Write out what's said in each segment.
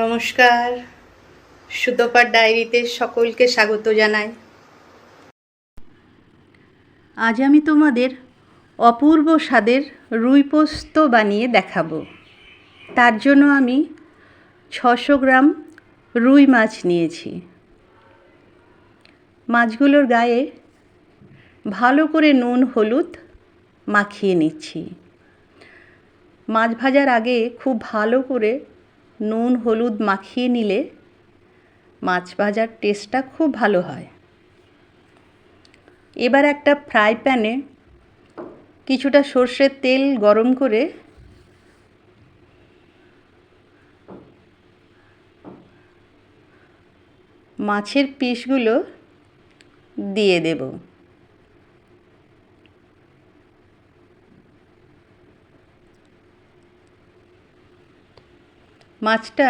নমস্কার। সুতোপার ডায়েরিতে সকলকে স্বাগত জানাই। আজ আমি তোমাদের অপূর্ব স্বাদের রুই পোস্ত বানিয়ে দেখাবো। তার জন্য আমি ছশো গ্রাম রুই মাছ নিয়েছি। মাছগুলোর গায়ে ভালো করে নুন, হলুদ মাখিয়ে নিচ্ছি। মাছ ভাজার আগে খুব ভালো করে নুন হলুদ মাখিয়ে নিলে মাছ ভাজার টেস্টটা খুব ভালো হয়। এবার একটা ফ্রাই প্যানে কিছুটা সর্ষের তেল গরম করে মাছের পিসগুলো দিয়ে দেব। মাছটা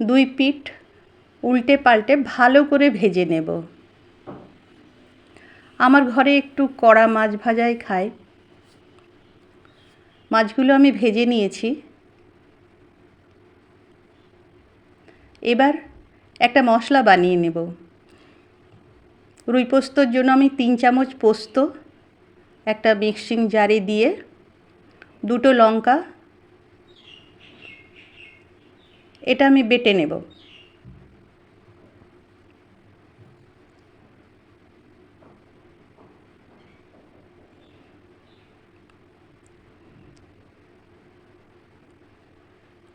দুই পিঠ উল্টে পাল্টে ভালো করে ভেজে নেব। আমার ঘরে একটু কড়া মাছ ভাজাই খায় মাছগুলো আমি ভেজে নিয়েছি। এবার একটা মশলা বানিয়ে নেব। রুই পোস্তর জন্য আমি তিন চামচ পোস্ত, একটা মিক্সিং জারে দিয়ে, দুটো লঙ্কা এটা আমি বেটে নেব।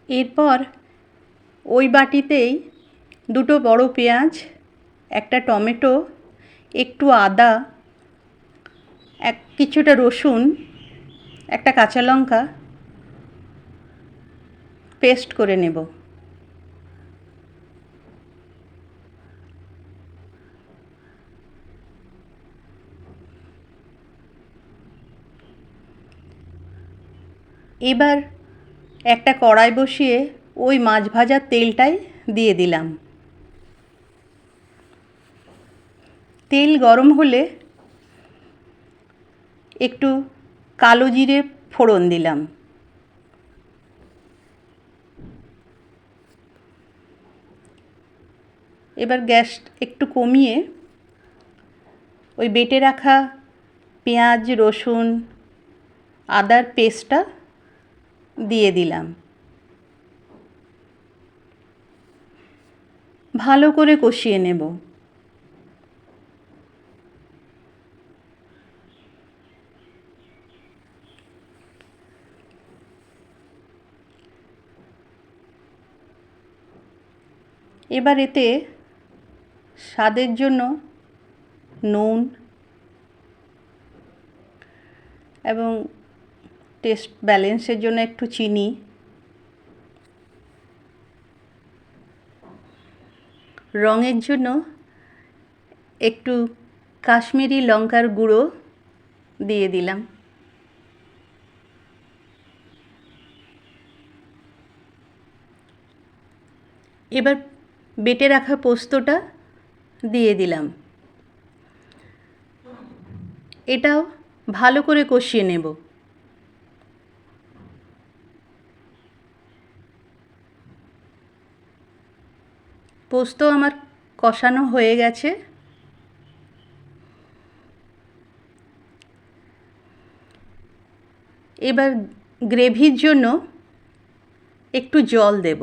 এরপর ওই বাটিতেই দুটো বড় পেঁয়াজ, একটা টমেটো, একটু আদা, এক কিছুটা রসুন, একটা কাঁচা লঙ্কা পেস্ট করে নেব। এবার একটা কড়াই বসিয়ে ওই মাছ ভাজার তেলটাই দিয়ে দিলাম। তেল গরম হলে একটু কালো জিরে ফোড়ন দিলাম। এবার গ্যাস একটু কমিয়ে ওই বেটে রাখা পেঁয়াজ, রসুন, আদার পেস্টটা দিয়ে দিলাম। ভালো করে কষিয়ে নেব। এবার এতে স্বাদের জন্য নুন এবং টেস্ট ব্যালেন্সের জন্য একটু চিনি। রঙের জন্য একটু কাশ্মীরি লঙ্কার গুঁড়ো দিয়ে দিলাম। এবার বেটে রাখা পোস্তটা দিয়ে দিলাম। এটাও ভালো করে কষিয়ে নেব। পোস্ত আমার কষানো হয়ে গেছে। এবার গ্রেভির জন্য একটু জল দেব।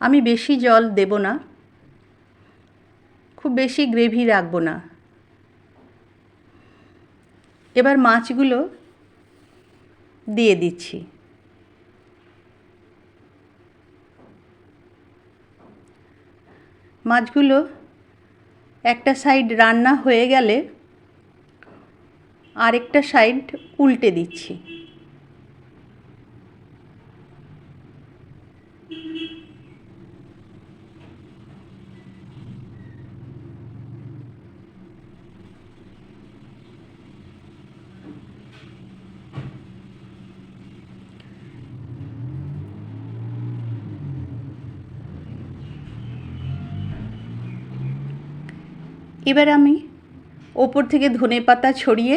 আমি বেশি জল দেব না। খুব বেশি গ্রেভি রাখব না। এবার মাছগুলো দিয়ে দিচ্ছি। মাছগুলো একটা সাইড রান্না হয়ে গেলে আরেকটা সাইড উল্টে দিচ্ছি। এবার আমি ওপর থেকে ধনে পাতা ছড়িয়ে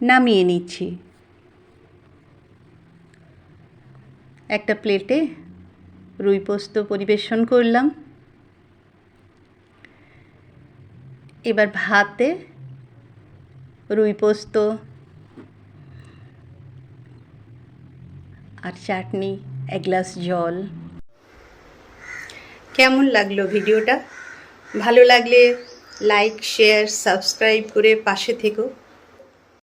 নামিয়ে নিচ্ছি। একটা প্লেটে রুই পোস্ত পরিবেশন করলাম। এবার ভাতে রুই পোস্ত আর চাটনি, এক গ্লাস জল। কেমন লাগল ভিডিওটা? ভালো লাগলে লাইক শেয়ার সাবস্ক্রাইব করে পাশে থেকো।